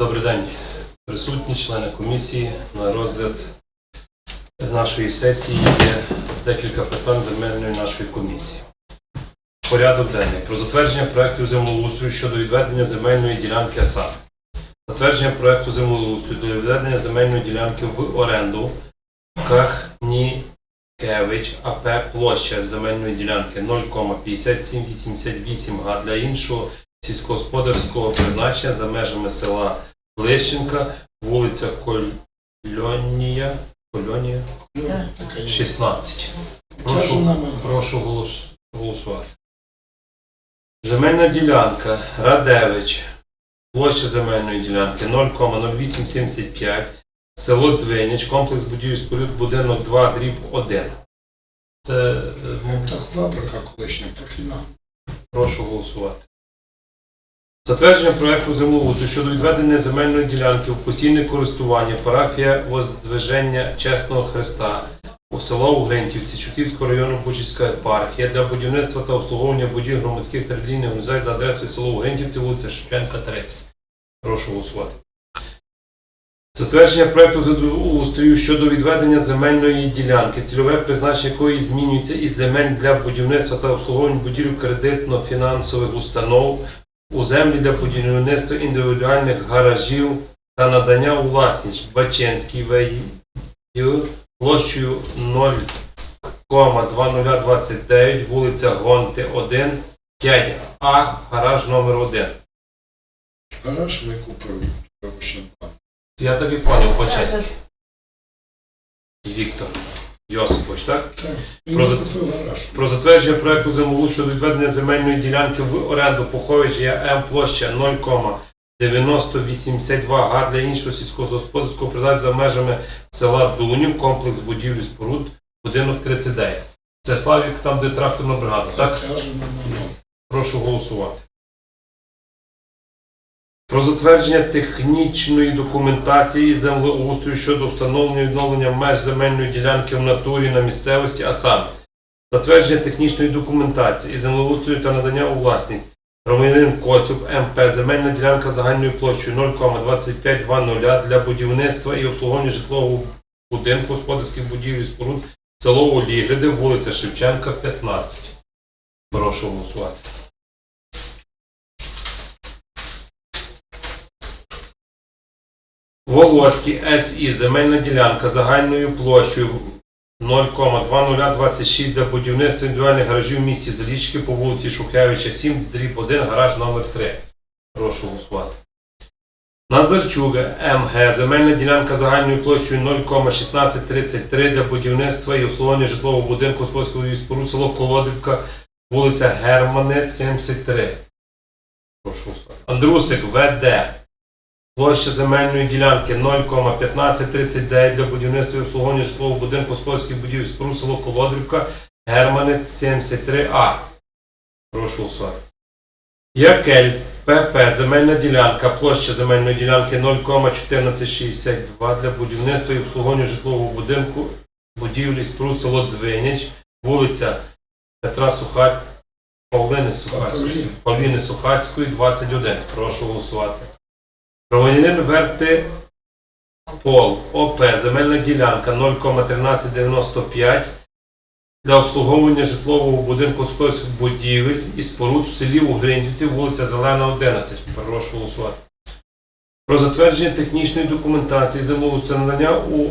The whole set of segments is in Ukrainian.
Добрий день, присутні члени комісії. На розгляд нашої сесії є декілька питань земельної нашої комісії. Порядок денний. Про затвердження проекту землеустрою щодо відведення земельної ділянки АСА. Затвердження проекту землеустрою для відведення земельної ділянки в оренду Кахнікевич АП площа земельної дільянки 0,5788 га для іншого сільськогосподарського призначення за межами села Лищенка, вулиця Кольонія, Кольонія, Ну, така є. 16. Прошу, прошу голос- голосувати. Земельна ділянка Радевич, площа земельної ділянки 0,0875, село Дзвенич, комплекс будівель споруд, будинок 2, дріб 1. Це е, та фабрика колишня торфяна. Прошу голосувати. Затвердження проекту землеустрою щодо відведення земельної ділянки в постійне користування парафія Воздвиження Чесного Христа у село Угринтівці Чутівського району Бучицька епархія для будівництва та обслуговування будівель громадських та релігійних організацій за адресою село Угринтівці, вулиця Шевченка, 30. Прошу голосувати. Затвердження проекту землеустрою щодо відведення земельної ділянки, цільове призначення якої змінюється із земель для будівництва та обслуговування будівель кредитно-фінансових установ у землі для будівництва індивідуальних гаражів та надання у власність Баченській ВІ площею 0,2029, вулиця Гонти 1, 5А, гараж номер 1. Гараж вибачте, пан. Я так і поняв, Баченський. Віктор Йосипович, так? Так, Про- викупив. Про затвердження проекту землеустрою щодо відведення земельної ділянки в оренду Пухович М площа 0,9082 га для іншого сільськогосподарського призначення за межами села Дунів, комплекс будівлі споруд, будинок 39. Це Славік, там, де тракторна бригада, так? Кажу ну, Прошу голосувати. Про затвердження технічної документації землеустрою щодо встановлення відновлення меж земельної ділянки в натурі на місцевості, а саме затвердження технічної документації землеустрою та надання у власність громадянин Коцюб МП земельна ділянка загальною площею 0,2520 для будівництва і обслуговування житлового будинку господарських будівель і споруд село Олігриди, вулиця Шевченка, 15. Прошу голосувати. Волоцький СІ земельна ділянка загальною площею 0,2026 для будівництва індивідуальних гаражів в місті Залічки по вулиці Шухевича 7, дріб 1, гараж номер 3. Прошу голосувати. Назарчуга МГ земельна ділянка загальною площею 0,1633 для будівництва і обслуговування житлового будинку господарського споруд село Колодівка, вулиця Германець, 73. Прошу голосувати. Андрусик ВД Площа земельної ділянки 0,1539 для будівництва і обслуговування житлового будинку господарських будівель споруд Колодрівка, Германець 73А. Прошу голосувати. Якель ПП земельна ділянка, площа земельної ділянки 0,1462 для будівництва і обслуговування житлового будинку будівлі споруд село Дзвиніч, вулиця Петра Суха... Павлини Сухацької. Павліни Сухацької, 21. Прошу голосувати. Громадянин Верти Пол ОП земельна ділянка 0,1395 для обслуговування житлового будинку господарських будівель і споруд в селі Угринівці, вулиця Зелена, 11. Прошу голосувати. Про затвердження технічної документації землеустрою надання у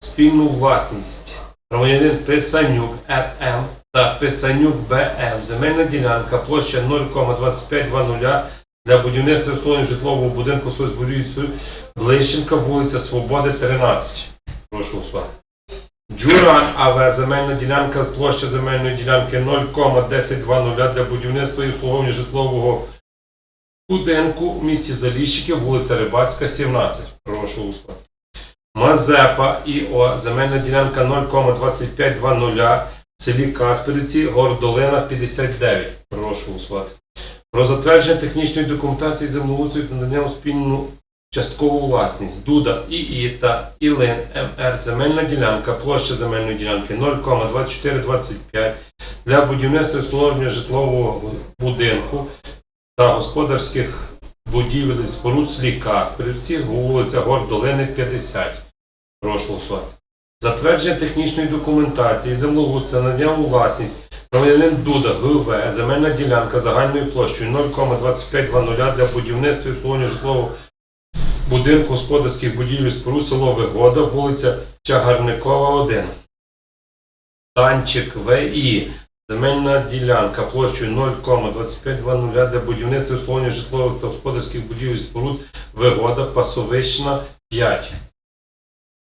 спільну власність. Громадянин Писанюк РМ та Писанюк БМ. Земельна ділянка, площа 0,2520 для будівництва обслуговування житлового будинку соцбудівлі Блищенка, вулиця Свободи, 13. Прошу голосувати. Джуран АВ, земельна ділянка, площа земельної ділянки 0,1020 для будівництва і обслуговування житлового будинку в місті Заліщики, вулиця Рибацька, 17. Прошу голосувати. Мазепа ІО, земельна ділянка 0,2520 в селі Касперівці, Гордолина, 59. Прошу голосувати. Про затвердження технічної документації землеустрою та надання у спільну часткову власність Дуда ІІ та Ілин МР земельна ділянка, площа земельної ділянки 0,2425 для будівництва обслуговування житлового будинку та господарських будівель споруд в селі Каспирівці, вулиця Гордолини, 50. Прошу голосувати. Затвердження технічної документації землеустрою надання у власність громадянин Дуда ГВ, земельна ділянка загальною площею 0,2520 для будівництва і обслуговування житлового будинку господарських будівель і споруд село Вигода, вулиця Чагарникова, 1. Танчик ВІ. Земельна ділянка площею 0,2520 для будівництва і обслуговування житлових та господарських будівель споруд Вигода, Пасовична, 5.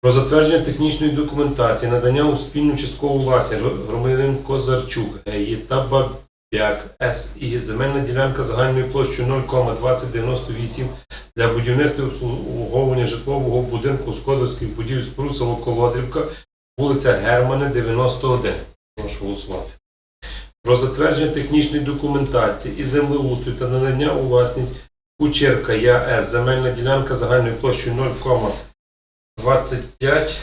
Про затвердження технічної документації, надання у спільну часткову власність громадянин Козарчук ГІ та Бабяк СІ. Земельна ділянка загальною площею 0,2098 для будівництва обслуговування житлового будинку господарських будівель споруд село Колодрівка, вулиця Германи, 91. Прошу голосувати. Про затвердження технічної документації і землеустрою та надання у власність Кучерка ЯС. Земельна ділянка загальною площею 0,25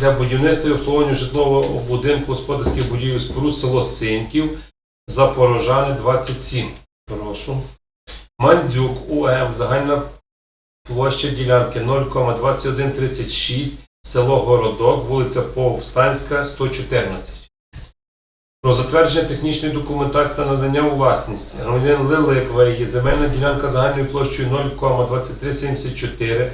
для будівництва і обслуговування житлового будинку господарських будівель споруд село Синьків, Запорожани, 27. Прошу. Мандзюк УМ. Загальна площа ділянки 0,2136, село Городок, вулиця Повстанська, 114. Про затвердження технічної документації та надання у власність. Громадянин Лилик ВІ. Земельна ділянка загальною площею 0,2374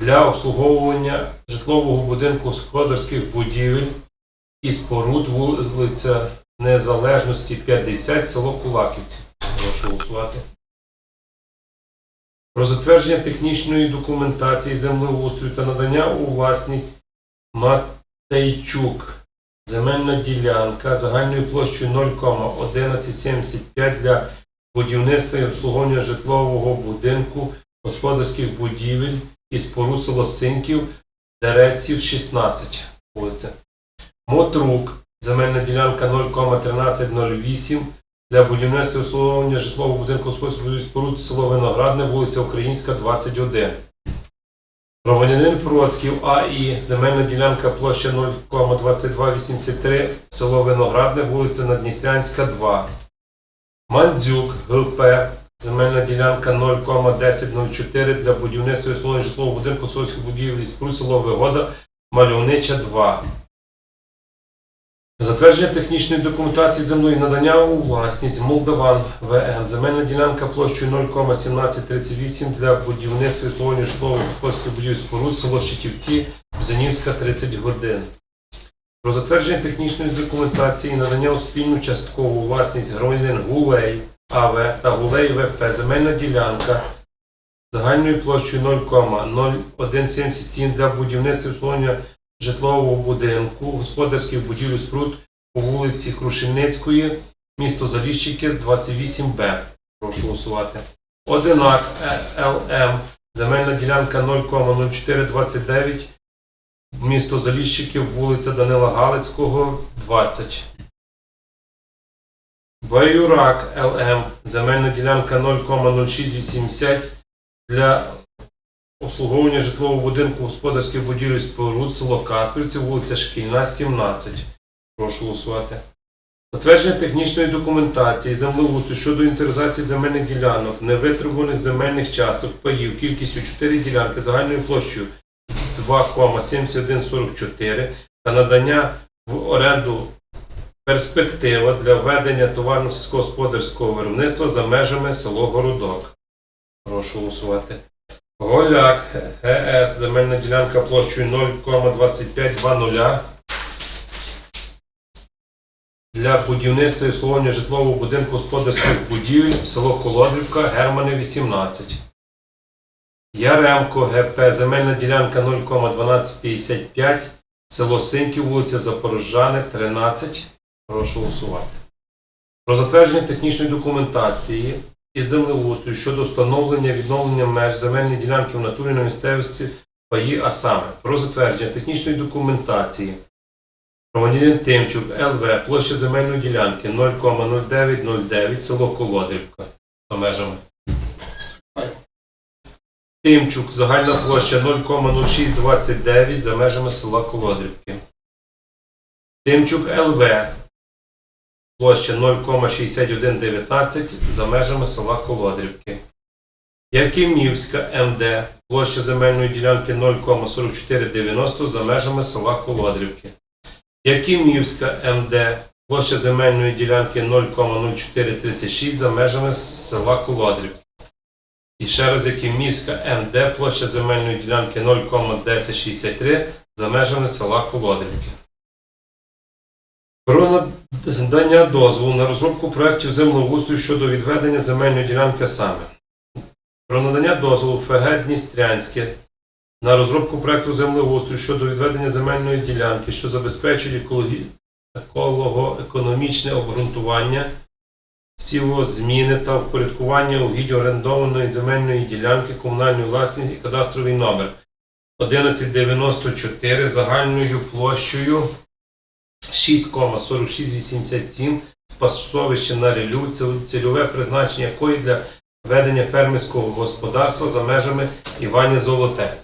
для обслуговування житлового будинку господарських будівель і споруд вулиця Незалежності 50, село Кулаківці. Прошу голосувати. Про затвердження технічної документації землеустрою та надання у власність Матейчук. Земельна ділянка загальною площею 0,1175 для будівництва і обслуговування житлового будинку, господарських будівель і споруд село Синьків, Дересів 16 вулиця. Мотрук. Земельна ділянка 0,1308 для будівництва і обслуговування житлового будинку господарських будівель і споруд село Виноградне, вулиця Українська, 21. Громадянин Процьків АІ, земельна ділянка площа 0,2283, село Виноградне, вулиця Надністрянська, 2. Мандзюк ГП, земельна ділянка 0,1004 для будівництва і житлового будинку сільської будівлі Спру, село Вигода, Мальовнича, 2. Затвердження технічної документації землі надання у власність Молдаван ВМ. Земельна ділянка площею 0,1738 для будівництва і обслуговування житлових господарських будівель споруд, село Щитівці, Бзенівська, 30 годин. Про затвердження технічної документації надання у спільну часткову власність громадянин Гулей АВ та Гулей ВП. Земельна ділянка загальною площею 0,0177 для будівництва і обслуговування житлового будинку, господарських будівель і споруд по вулиці Крушельницької, місто Заліщики, 28Б. Прошу голосувати. Одинак ЛМ, земельна ділянка 0,0429, місто Заліщиків, вулиця Данила Галицького, 20. Баюрак ЛМ, земельна ділянка 0,0680 для обслуговування житлового будинку господарських будівель споруд, село Каспівці, вулиця Шкільна, 17. Прошу голосувати. Затвердження технічної документації землеустрою щодо інвентаризації земельних ділянок, невитребуваних земельних часток, паїв, кількістю 4 ділянки загальною площею 2,7144 та надання в оренду перспектива для ведення товарно-сільськогосподарського виробництва за межами село Городок. Прошу голосувати. Голяк ГС, земельна ділянка площею 0,2520 для будівництва і обслуговування житлового будинку господарських будівель, село Колодрівка, Германи 18. Яремко ГП, земельна ділянка 0,1255, село Синьків, вулиця Запорожани, 13. Прошу голосувати. Про затвердження технічної документації і землеустрою щодо встановлення відновлення меж земельної ділянки в натурі на місцевості паї, а саме про затвердження технічної документації. Громадянин Тимчук, ЛВ, площа земельної ділянки 0,0909, село Колодрівка за межами. Тимчук, загальна площа 0,0629 за межами села Колодрівки. Тимчук ЛВ, площа 0,6119 за межами села Колодрівки. Якимівська МД, площа земельної ділянки 0,4490 за межами села Колодрівки. Якимівська МД, площа земельної ділянки 0,0436 за межами села Колодрівки. І ще раз Якимівська МД, площа земельної ділянки 0,1063 за межами села Колодрівки. Про надання дозволу на розробку проєктів землеустрою щодо відведення земельної ділянки саме. Про надання дозволу ФГ Дністрянське на розробку проєкту землеустрою щодо відведення земельної ділянки, що забезпечує еколого-економічне обґрунтування, сівозміни та впорядкування угідь орендованої земельної ділянки комунальної власності і кадастровий номер 1194 загальною площею 6,4687 з на релю, це цільове призначення якої для ведення фермерського господарства за межами Івані Золоте.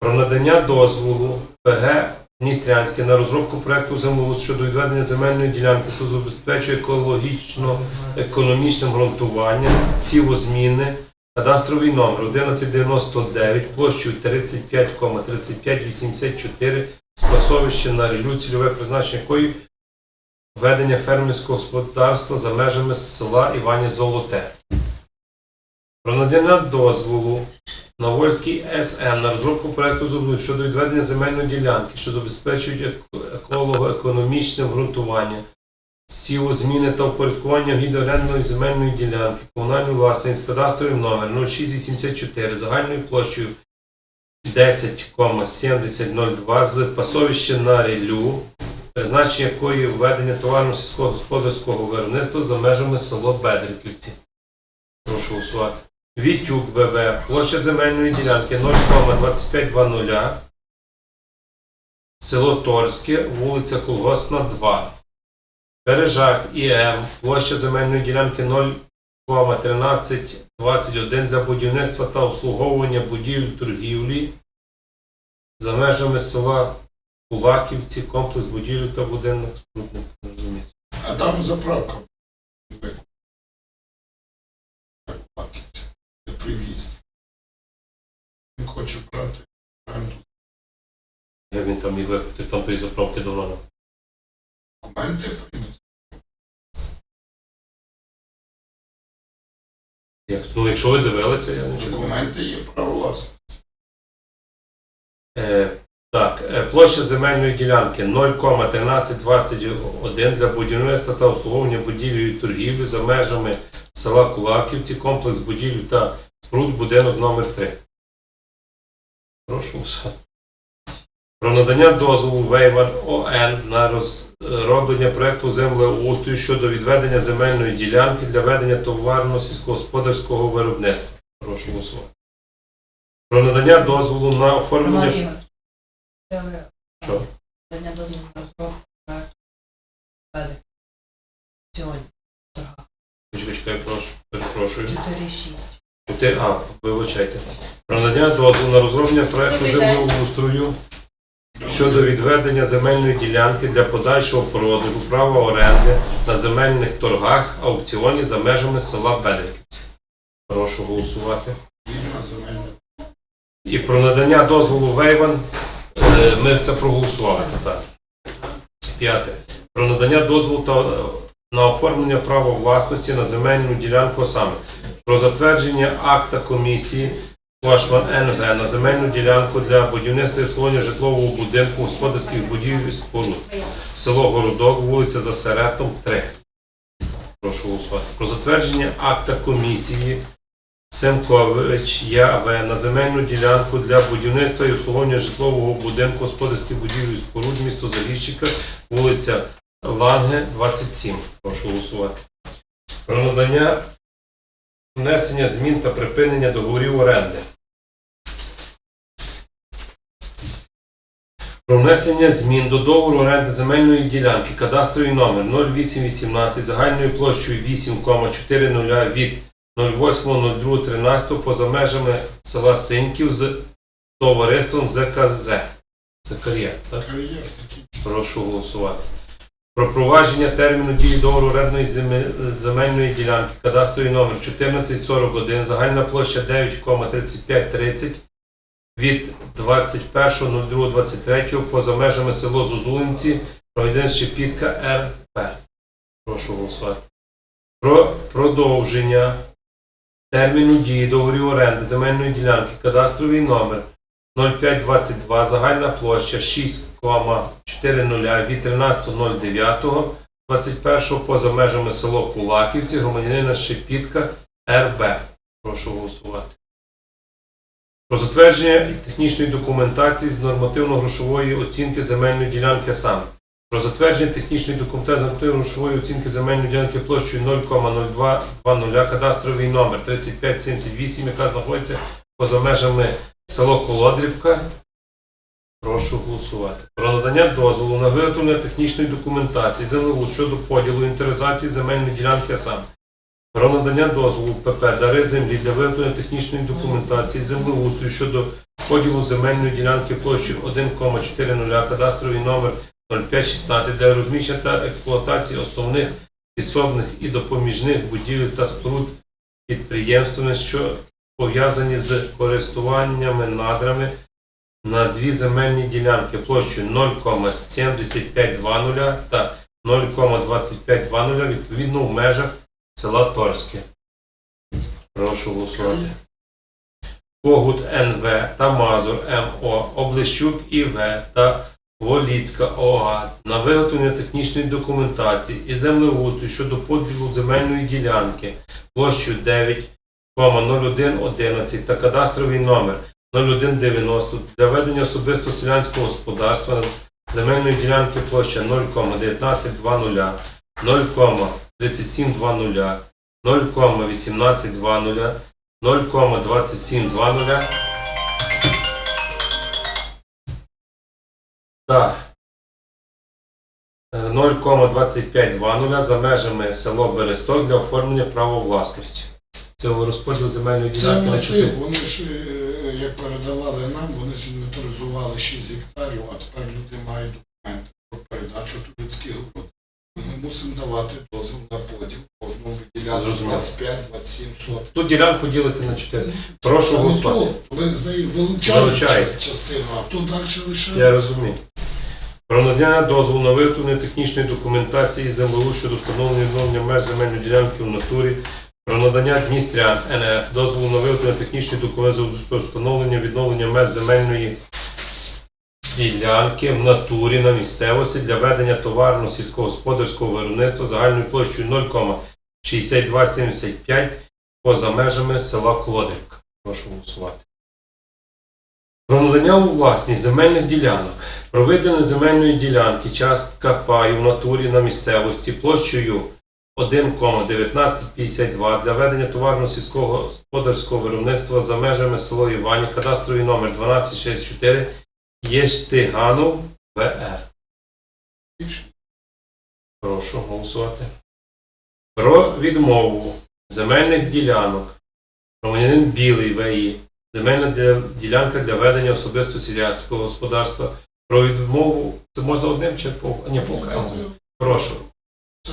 Про надання дозволу ПГ Дністрянське на розробку проекту землеустрою щодо відведення земельної ділянки, що забезпечує екологічно економічним ґрунтуванням, сівозміни, кадастровий номер 1199 площею 35,3584 з пасовища на рілю, цільове призначення якої ведення фермерського господарства за межами села Івані Золоте. Про надання дозволу на Вольський СМ на розробку проекту землі щодо відведення земельної ділянки, що забезпечують еколого-економічне ґрунтування, сівозміни та упорядкування гідорендної земельної ділянки, комунальної власності з номер 0684 загальною площею 10,7002 з пасовища на рілю, призначення якої введення товарно сільськогосподарського виробництва за межами село Бедриківці. Прошу голосувати. Вітюк ВВ, площа земельної ділянки 0,2520, село Торське, вулиця Колгосна, 2. Бережак ІМ, площа земельної ділянки 0,1321 для будівництва та обслуговування будівель торгівлі за межами села Кулаківці, комплекс будівель та будинок розумієте. А там заправка. Це привіз. Він хоче брати оренду. Як він там і викупити, там тої заправки давно. Документи принести. Ну, якщо ви дивилися, я не. Документи є право власності. Е, так, е, площа земельної ділянки 0,1321 для будівництва та обслуговування будівлі і торгівлі за межами села Кулаківці, комплекс будівлі та споруд, будинок номер 3 Прошу голосувати. Про надання дозволу Вейван ОН на розроблення проекту землеустрою щодо відведення земельної ділянки для ведення товарно сільськогосподарського виробництва. Прошу голосувати. Про надання дозволу на оформлення Що? дання дозволу на розробку проекту веде сьогодні. Чекай, чекай, прошу, перепрошую. 4,6. А, вибачайте. Про надання дозволу на розроблення проекту землеустрою щодо відведення земельної ділянки для подальшого продажу права оренди на земельних торгах аукціоні за межами села Бедриківці. Прошу голосувати. І про надання дозволу Вейван е, ми це проголосували. Так. П'яте. Про надання дозволу та, на оформлення права власності на земельну ділянку саме. Про затвердження акта комісії Флашман НВ на земельну ділянку для будівництва і обслуговування житлового будинку господарських будівель і споруд. Село Городок, вулиця За Серетом, 3. Прошу голосувати. Про затвердження акта комісії Семкович ЯВ на земельну ділянку для будівництва і обслуговування житлового будинку господарських будівель і споруд місто Загірщика, вулиця Ланге, 27. Прошу голосувати. Про надання внесення змін та припинення договорів оренди. Про внесення змін до договору оренди земельної ділянки кадастровий номер 0818 загальною площею 8,400 від 08.02.13 поза межами села Синьків з товариством ЗКЗ. Закар'я, так? Кар'єр. Прошу голосувати. Про провадження терміну дії договору орендної земельної ділянки, кадастровий номер 1441, загальна площа 9,3530 від 21.02.23 поза межами село Зозулинці, громадян Шепітка РП. Прошу голосувати. Про продовження терміну дії договорів оренди земельної ділянки, кадастровий номер 0522, загальна площа 6,40 від 13.09, 21 поза межами село Кулаківці, громадянина Шепітка РБ. Прошу голосувати. Про затвердження технічної документації з нормативно-грошової оцінки земельної ділянки саме. Про затвердження технічної документації нормативно-грошової оцінки земельної ділянки площею 0,0220 кадастровий номер 3578, яка знаходиться поза межами село Колодрівка. Прошу голосувати. Про надання дозволу на виготовлення технічної документації землеустрою щодо поділу інтеризації земельної ділянки сам. Про надання дозволу ПП дари землі для виготовлення технічної документації землеустрою щодо поділу земельної ділянки площею 1,40 кадастровий номер 0516 для розміщення та експлуатації основних підсобних і допоміжних будівель та споруд підприємствами, що пов'язані з користуваннями надрами на дві земельні ділянки площею 0,7520 та 0,2520 відповідно в межах села Торське. Прошу голосувати. Когут НВ та Мазур МО, Облещук ІВ та Воліцька ОА на виготовлення технічної документації і землеустрою щодо поділу земельної ділянки площею 9,0111 та кадастровий номер 0190 для ведення особисто селянського господарства земельної ділянки площа 0,1920, 0,3720, 0,1820, 0,2720 та е, 0,2520 за межами село Бересток для оформлення права власності. Це розподіл земельної ділянки на масив, вони ж, е, як передавали нам, вони ж інвентаризували 6 гектарів, а тепер люди мають документи про передачу людських город. Ми мусимо давати дозвіл на поділ, кожному виділяти 25-27 соток. Тут ділянку ділити на 4. Прошу Там голосувати. Ви з неї ча- частину, а тут далі Я лишається. розумію. Про надання дозволу на виготовлення технічної документації землеу щодо встановлення і відновлення меж земельної ділянки в натурі. Про надання Дністрян НФ дозволу на виготовлення технічної документації щодо встановлення відновлення меж земельної ділянки в натурі на місцевості для ведення товарно сільськогосподарського виробництва загальною площею 0,6275 поза межами села Колодівка. Прошу голосувати. Про надання у власність земельних ділянок. Про виділення земельної ділянки частка паю в натурі на місцевості площею 1,1952 для ведення товарно сільського господарського виробництва за межами село Іванів, кадастровий номер 1264 Єштиганов ВР. Прошу голосувати. Про відмову земельних ділянок. Громадянин Білий ВІ. Земельна ділянка для ведення особисто селянського господарства. Про відмову. Це можна одним чи по ні, по окремо? Прошу. Це.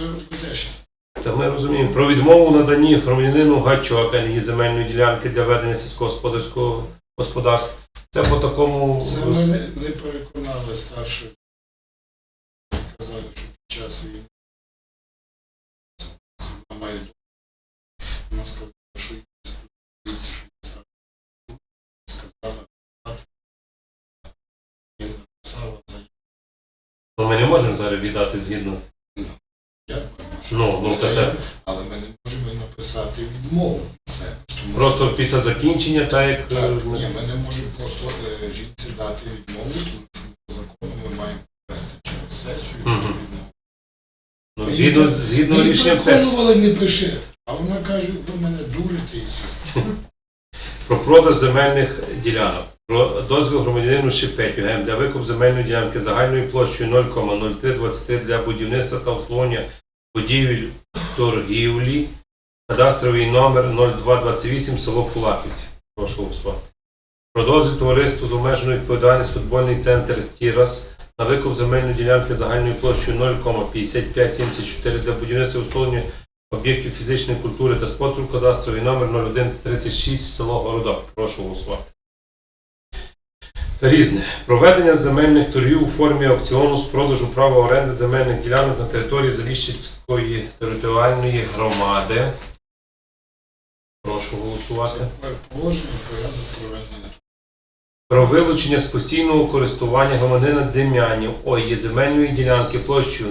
Та ми розуміємо. Про відмову наданні громадянину Гачок, її земельної ділянки для ведення сільськогосподарського господарства. Це по такому. Це ми не, не переконали старших. Казали, що під час війни має. Вона сказала, ми не можемо зараз віддати згідно. Ну, ну, та- та- але ми не можемо написати відмову від себе. Тому Просто після закінчення, так як. Так, е, ні, ми не можемо просто е, жінці дати відмову, тому що по закону ми маємо провести через сесію цю Мгм. відмову. ну, згідно, згідно Ми рішенням сесії. не пиши. А вона каже, ви мене дурите і все. Про продаж земельних ділянок. Про дозвіл громадянину Шепетю ГМ для викуп земельної ділянки загальною площею 0,0323 для будівництва та обслуговування будівель торгівлі. Кадастровий номер 0228 село Кулаківці. Прошу голосувати. Про дозвіл з обмеженою відповідальністю футбольний центр Тірас на викуп земельної ділянки загальною площею 0,5574 для будівництва обслуговування об'єктів фізичної культури та спорту, кадастровий номер 0136 село Городок. Прошу голосувати. Різне. Проведення земельних торгів у формі аукціону з продажу права оренди земельних ділянок на території Заліщицької територіальної громади. Прошу голосувати. Положення проведення. Про вилучення з постійного користування громадянина Дем'янів ОЄ земельної ділянки площею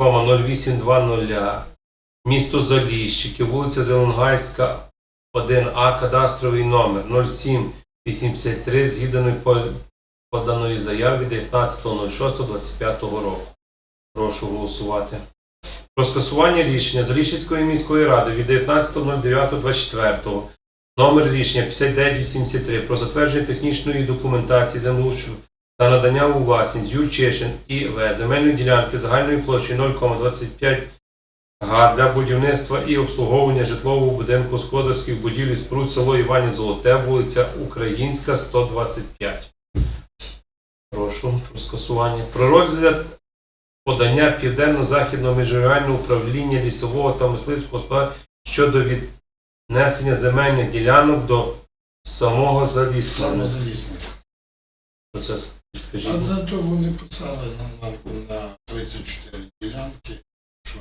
0,08200. місто Заліщики, вулиця Зеленгайська, 1А, кадастровий номер 07. 83 з'їданої поданої заяви 19.06.25 року. Прошу голосувати. Про скасування рішення Залішицької міської ради від 19.09.24 номер рішення 5983 про затвердження технічної документації землеустрою та надання у власність Юрчишин і В земельної ділянки загальної площі 0,25 га для будівництва і обслуговування житлового будинку господарських будівель і село Івані Золоте, вулиця Українська, 125. Прошу про скасування. Про розгляд подання Південно-Західного міжрегіонального управління лісового та мисливського господарства щодо від внесення земельних ділянок до самого залісного. Самозалісник. Процес, скажіть. А зато вони писали нам на, на 34 ділянки, що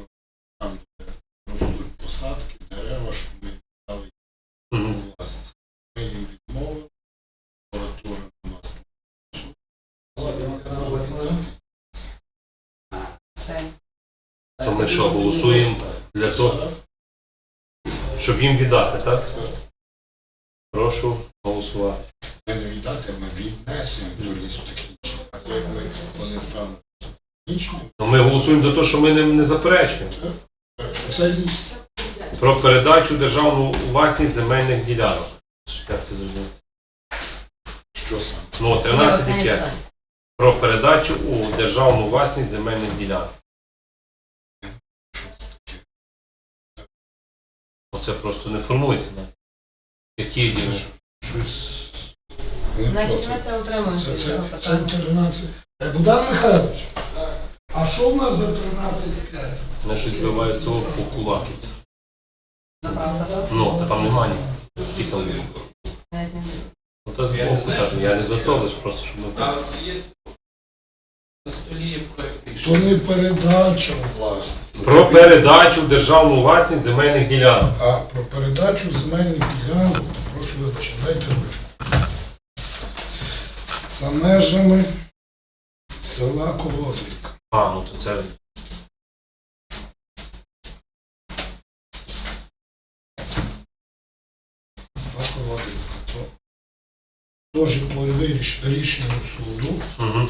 там де ростуть посадки, дерева, що ми дали Мгм. у власність. Ми їм відмовили, прокуратура у нас. То ми що, голосуємо для того, щоб їм віддати, так? Прошу голосувати. Ми не віддати, ми віднесемо до лісу технічного. Це як ми вони стануть Ну, ми голосуємо за те, що ми не, не заперечуємо. це ліс. Про передачу державну власність земельних ділянок. Як це зрозуміти? Що саме? Ну, Ні, останнє 13,5. Про передачу у державну власність земельних ділянок. Що це таке? Оце просто не формується. Не? Які ділянки? щось. Значить, ми це це, це 13. Е, Богдан Михайлович, а що в нас за 13,5? Мене щось збиває цього по кулаки. Ну, та там немає не знаю. Ну, та збоку кажу, я не за то, лише просто, щоб ми... є на столі є То не передача у власність. Про передачу в державну власність земельних ділянок. А про передачу земельних ділянок, прошу вибачення, дайте ручку. За межами села Колодник. А, ну то це теж по виріш- рішенню суду. угу.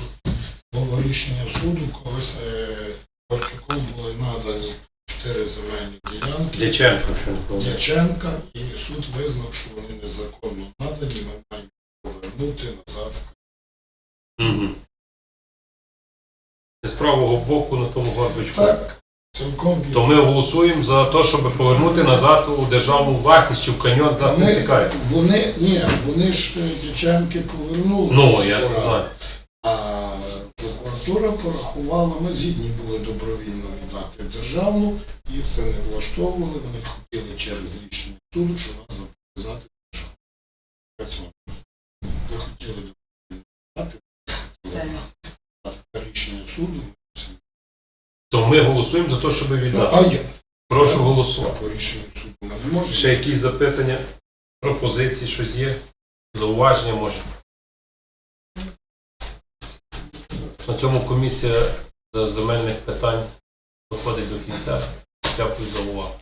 Було рішення суду, колись е, Парчуком були надані чотири земельні ділянки. Дяченко, що. Дяченка, і суд визнав, що вони незаконно надані, ми маємо повернути назад. Угу. З правого боку на тому горбичку. Так, цілком То ми голосуємо за те, щоб повернути назад у державну власність чи в каньйон нас не цікавить. вони, ні, вони ж е, Дяченки повернули. Ну, я це знаю. А прокуратура порахувала, ми згідні були добровільно віддати в державну, і все не влаштовували, вони хотіли через рішення суду, що нас зобов'язати в. Я цього не розумію. Не хотіли добровільно віддати, Все. а тепер рішення суду. ми мусимо. Ми голосуємо за те, щоб віддати. а я Прошу голосувати. по рішенню суду ми не можемо. Ще якісь запитання, пропозиції, щось є? Зауваження може? На цьому комісія з земельних питань доходить до кінця. Дякую за увагу.